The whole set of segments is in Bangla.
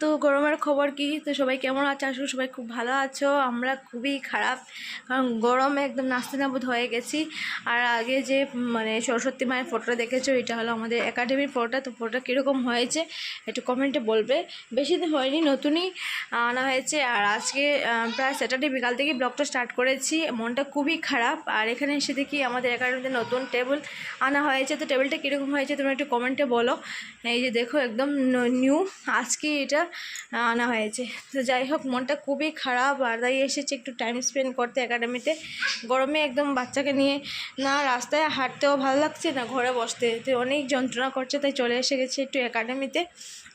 তো গরমের খবর কি? তো সবাই কেমন আছে? আসলে সবাই খুব ভালো আছো। আমরা খুবই খারাপ। কারণ গরমে একদম নাস্তে নাবুদ হয়ে গেছি। আর আগে যে মানে সরস্বতী মায়ের ফটোটা দেখেছ, এটা হলো আমাদের একাডেমির ফটোটা। তো ফটোটা কীরকম হয়েছে, একটু কমেন্টে বলবে। বেশি দিন হয়নি, নতুনই আনা হয়েছে। আর আজকে প্রায় স্যাটারডে বিকাল থেকে ব্লগটা স্টার্ট করেছি। মনটা খুবই খারাপ। আর এখানে এসে দেখি আমাদের একাডেমিতে নতুন টেবিল আনা হয়েছে। তো টেবিলটা কীরকম হয়েছে, তোমরা একটু কমেন্টে বলো। এই যে দেখো, একদম নিউ। আজকে এটা আনা হয়েছে। তো যাই হোক, মনটা খুবই খারাপ আর তাই এসেছে একটু টাইম স্পেন্ড করতে একাডেমিতে গরমে একদম বাচ্চাকে নিয়ে না রাস্তায় হাঁটতেও ভালো লাগছে, না ঘরে বসতে। তো অনেক যন্ত্রণা করছে, তাই চলে এসে গেছি একটু একাডেমিতে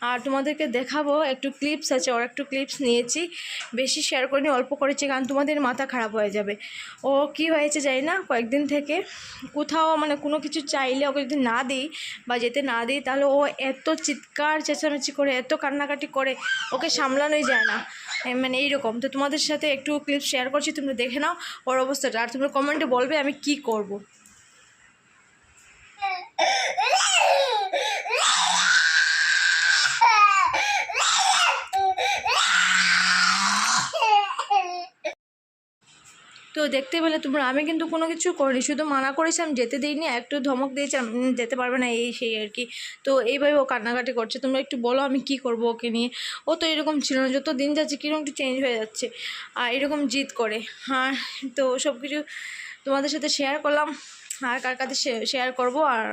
আর তোমাদেরকে দেখাবো, একটু ক্লিপস আছে, ওর একটু ক্লিপস নিয়েছি। বেশি শেয়ার করিনি, অল্প করেছি, কারণ তোমাদের মাথা খারাপ হয়ে যাবে। ও কি হয়েছে জানি না, কয়েকদিন থেকে কোথাও মানে কোনো কিছু চাইলে ওকে যদি না দিই বা যেতে না দিই, তাহলে ও এত চিৎকার, চেঁচামেচি করে, এত কান্নাকাটি করে ওকে সামলানোই যায় না। মানে এইরকম। তো তোমাদের সাথে একটু ক্লিপ শেয়ার করছি, তোমরা দেখে নাও ওর অবস্থাটা। আর তোমরা কমেন্টে বলবে আমি কি করব। তো দেখতে পেলে তোমরা, আমি কিন্তু কোনো কিছু করিনি, শুধু মানা করেছিলাম যেতে দিইনি, একটু ধমক দিয়েছিলাম যেতে পারবে না, এই সেই আর কি। তো এইভাবে ও কান্নাকাটি করছে, তোমরা একটু বলো আমি কি করব ওকে নিয়ে। ও তো এরকম ছিল না, যত দিন যাচ্ছে কীরকম একটু চেঞ্জ হয়ে যাচ্ছে। আর এরকম জিদ করে হ্যাঁ তো সব কিছু তোমাদের সাথে শেয়ার করলাম। আর কার কাছে শেয়ার করব আর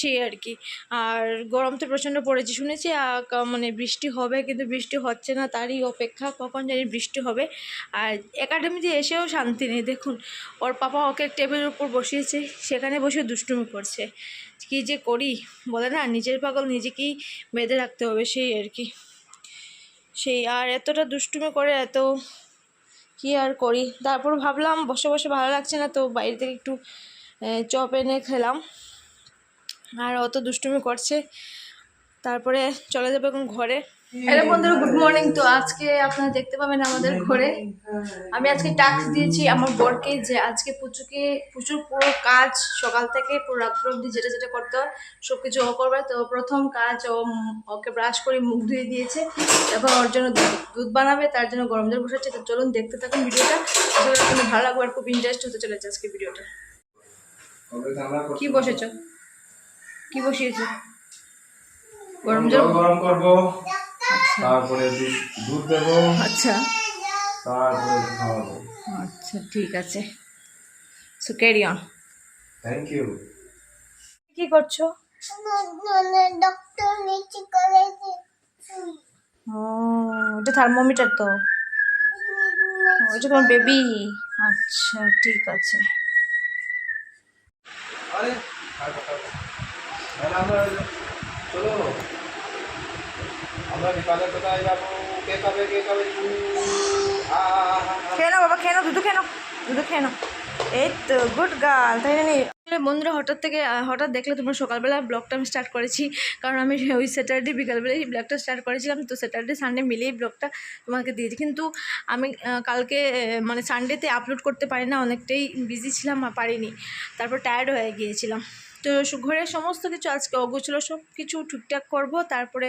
সেই আর কি। আর গরম তো প্রচণ্ড পড়েছে, শুনেছি মানে বৃষ্টি হবে কিন্তু বৃষ্টি হচ্ছে না, তারই অপেক্ষা কখন জানি বৃষ্টি হবে। আর একাডেমিতে এসেও শান্তি নেই, দেখুন, ওর পাপা ওকে টেবিলের উপর বসিয়েছে, সেখানে বসে দুষ্টুমি করছে। কী যে করি, বলে না, নিজের পাগল নিজেকেই বেঁধে রাখতে হবে, সেই আর কি। সেই, আর এতটা দুষ্টুমি করে এত কি আর করি? তারপর ভাবলাম, বসে বসে ভালো লাগছে না, তো বাইরে থেকে একটু চপ এনে খেলাম। আর অত দুষ্টুমি করছে। তারপরে চলে যাবে এখন ঘরে। হ্যালো বন্ধুরা গুড মর্নিং। তো আজকে আপনারা দেখতে পাবেন আমাদের ঘরে। আমি আজকে টাস্ক দিয়েছি আমার বরকে যে আজকে পুচুকে প্রচুর পুরো কাজ সকাল থেকে পুরো রাত্র অবধি যেটা যেটা করতে হয় সব কিছু ও করবে। তো প্রথম কাজ ও ওকে ব্রাশ করে মুখ ধুয়ে দিয়েছে। এবং ওর জন্য দুধ- দুধ বানাবে তার জন্য গরম জল বসাচ্ছে। তো চলুন দেখতে থাকুন ভিডিওটা। ভালো লাগবে আর খুব ইন্টারেস্ট হতে চলেছে আজকে ভিডিওটা। কি বসেছ? কি বসিয়েছে? গরম জল? গরম করব। তারপরে দুধ দেবো। আচ্ছা। তারপরে খাওয়াবো। আচ্ছা ঠিক আছে। So carry on thank you কি করছ? ডক্টর নিচে করেছে ও এটা থার্মোমিটার তো। ও, এটা তোমার বেবি আচ্ছা ঠিক আছে। আরে আমরা চলো। আমরা বিকালে কোথায় যাব কে খাবে কে খাবে। খেয়ে বাবা, খেয়ে নাও খেয়ে নাও খেয়ে এই তো, গুড গার্ল, তাই? বন্ধুরা হঠাৎ থেকে হঠাৎ দেখলে তোমরা সকালবেলা ব্লগটা আমি স্টার্ট করেছি। কারণ আমি ওই স্যাটারডে বিকালবেলায় ব্লগটা স্টার্ট করেছিলাম, তো স্যাটারডে সানডে মিলেই ব্লগটা তোমাকে দিয়েছি। কিন্তু আমি কালকে মানে সানডেতে আপলোড করতে পারি না, অনেকটাই বিজি ছিলাম পারিনি। তারপর টায়ার্ড হয়ে গিয়েছিলাম। তো ঘরের সমস্ত কিছু আজকে অগোছলো, সব কিছু ঠিকঠাক করব, তারপরে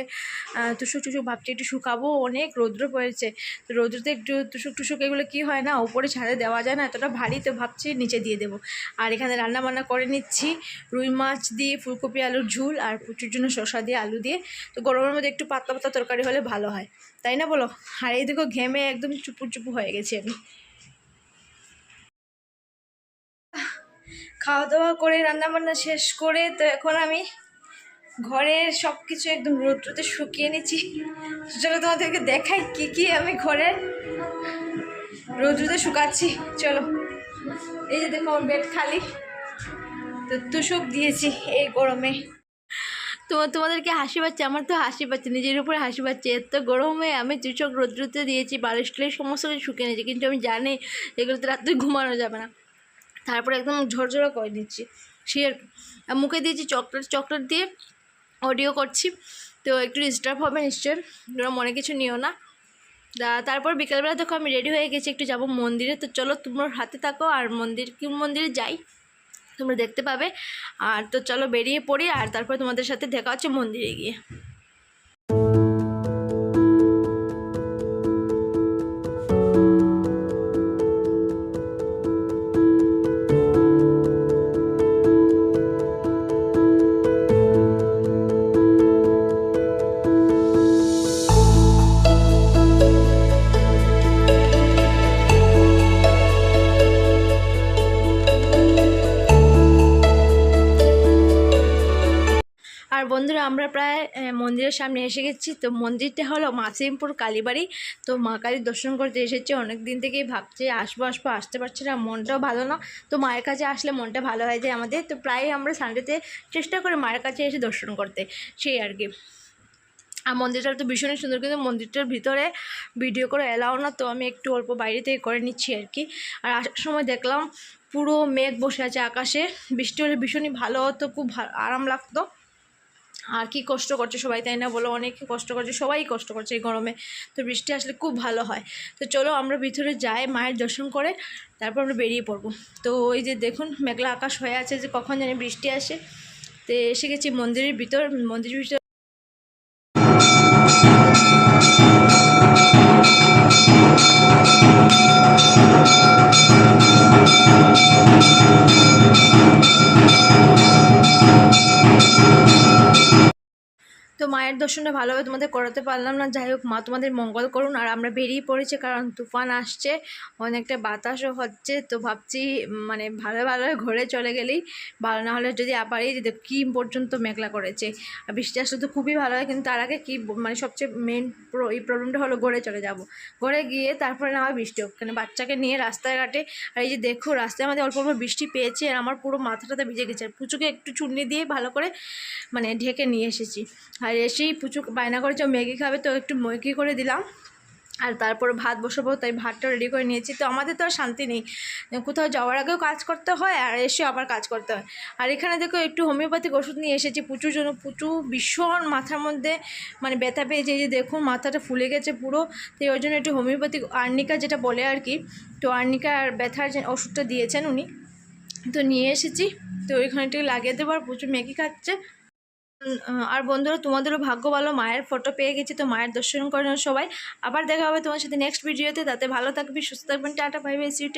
তুষুক টুসুক ভাবছি একটু শুকাবো, অনেক রৌদ্র পড়েছে। তো রৌদ্রতে একটু তুষুক, টুসুক, এগুলো কি হয় না উপরে ছাদে দেওয়া যায় না, এতটা ভারী, তো ভাবছি নিচে দিয়ে দেবো। আর এখানে রান্না বান্না করে নিচ্ছি, রুই মাছ দিয়ে, ফুলকপি, আলুর ঝুল, আর প্রচুর জন্য শসা দিয়ে, আলু দিয়ে। তো গরমের মধ্যে একটু পাতলা পাতলা তরকারি হলে ভালো হয়, তাই না বলো? আর এই দেখো ঘেমে একদম চুপু চুপু হয়ে গেছি আমি। খাওয়া দাওয়া করে রান্না বান্না শেষ করে, তো এখন আমি ঘরের সব কিছু একদম রৌদ্রতে শুকিয়ে নিচ্ছি। চলো তোমাদেরকে দেখাই কি কি আমি ঘরে রৌদ্রতে শুকাচ্ছি। চলো। এই যে দেখো, আমার বেড খালি। তো তুষক দিয়েছি এই গরমে। তো তোমাদেরকে হাসি পাচ্ছে, আমার তো হাসি পাচ্ছে, নিজের উপরে হাসি পাচ্ছে। এত গরমে আমি তুষক রৌদ্রতে দিয়েছি, বালিশ সমস্ত কিছু শুকিয়ে নিয়েছি, কিন্তু আমি জানি এগুলোতে রাত্রে ঘুমানো যাবে না। তারপরে একদম ঝরঝরা করে দিচ্ছি সে মুখে দিয়েছি চকলেট চকলেট দিয়ে অডিও করছি, তো একটু ডিস্টার্ব হবে নিশ্চয় তোমরা মনে কিছু নিও না। তারপর বিকেলবেলা দেখো আমি রেডি হয়ে গেছি, একটু যাব মন্দিরে, তো চলো তোমরা হাতে থাকো আর মন্দির কি মন্দিরে যাই, তোমরা দেখতে পাবে। আর তো চলো বেরিয়ে পড়ি, আর তারপর তোমাদের সাথে দেখা হচ্ছে মন্দিরে গিয়ে। আমরা প্রায় মন্দিরের সামনে এসে গেছি। তো মন্দিরটা হলো মাসিমপুর কালীবাড়ি। তো মা কালীর দর্শন করতে এসেছি। অনেক দিন থেকেই ভাবছি, আসব আসব, আসতে পারছি না, মনটাও ভালো না। তো মায়ের কাছে আসলে মনটা ভালো হয়ে যায় আমাদের। তো প্রায় আমরা সানডেতে চেষ্টা করি মায়ের কাছে এসে দর্শন করতে, সেই আর কি। আর মন্দিরটা তো ভীষণই সুন্দর, কিন্তু মন্দিরটার ভিতরে ভিডিও করে এলাও না। তো আমি একটু অল্প বাইরে থেকে করে নিচ্ছি আর কি। আর আসার সময় দেখলাম পুরো মেঘ বসে আছে আকাশে। বৃষ্টি হলে ভীষণই ভালো হতো, খুব আরাম লাগতো। আর কি কষ্ট করছে সবাই, তাই না? বলো, অনেক কষ্ট করছে, সবাই কষ্ট করছে এই গরমে। তো বৃষ্টি আসলে খুব ভালো হয়। তো চলো আমরা ভিতরে যাই, মায়ের দর্শন করে, তারপর আমরা বেরিয়ে পড়ব। তো ওই যে দেখুন, মেঘলা আকাশ হয়ে আছে যে কখন জানি বৃষ্টি আসে। তো এসে গেছি মন্দিরের ভিতর মন্দিরের ভিতর তো মায়ের দর্শনটা ভালোভাবে তোমাদের করাতে পারলাম না। যাই হোক, মা তোমাদের মঙ্গল করুন। আর আমরা বেরিয়ে পড়েছি কারণ তুফান আসছে, অনেকটা বাতাসও হচ্ছে। তো ভাবছি মানে ভালো ভালো ঘরে চলে গেলেই ভালো। না হলে যদি আবার এই কী পর্যন্ত মেঘলা করেছে। আর বৃষ্টি আসলে তো খুবই ভালো হয়, কিন্তু তার আগে কী মানে সবচেয়ে মেন এই প্রবলেমটা হলো ঘরে চলে যাব। ঘরে গিয়ে তারপরে না হয় বৃষ্টি হোক। কেন বাচ্চাকে নিয়ে রাস্তায় ঘাটে আর এই যে দেখো, রাস্তায় আমাদের অল্প অল্প বৃষ্টি পেয়েছে, আর আমার পুরো মাথাটাতে ভিজে গেছে। আর পুচুকে একটু চুন্নি দিয়ে ভালো করে মানে ঢেকে নিয়ে এসেছি। আর এসেই পুচু বায়না করেছে ম্যাগি খাবে। তো একটু ম্যাগি করে দিলাম। আর তারপর ভাত বসাবো, তাই ভাতটা রেডি করে নিয়েছি। তো আমাদের তো আর শান্তি নেই। কোথাও যাওয়ার আগেও কাজ করতে হয়, আর এসে আবার কাজ করতে হয়। আর এখানে দেখো একটু হোমিওপ্যাথিক ওষুধ নিয়ে এসেছি পুচুর জন্য পুচু ভীষণ মাথার মধ্যে মানে ব্যথা পেয়েছে যে দেখুন, মাথাটা ফুলে গেছে পুরো। তো ওই জন্য একটু হোমিওপ্যাথিক আর্নিকা যেটা বলে আর কি, তো আর্নিকার ব্যথার যে ওষুধটা দিয়েছেন উনি। তো নিয়ে এসেছি। তো ওইখানে একটু লাগিয়ে দেবো, আর প্রচুর ম্যাগি খাচ্ছে। আর বন্ধুরা, তোমাদেরও ভাগ্য ভালো, মায়ের ফটো পেয়ে গেছি, তো মায়ের দর্শন করেন সবাই। আবার দেখা হবে তোমার সাথে নেক্সট ভিডিওতে তাতে ভালো থাকবি, সুস্থ থাকবেন, টাটা বাই বাই সিউটেক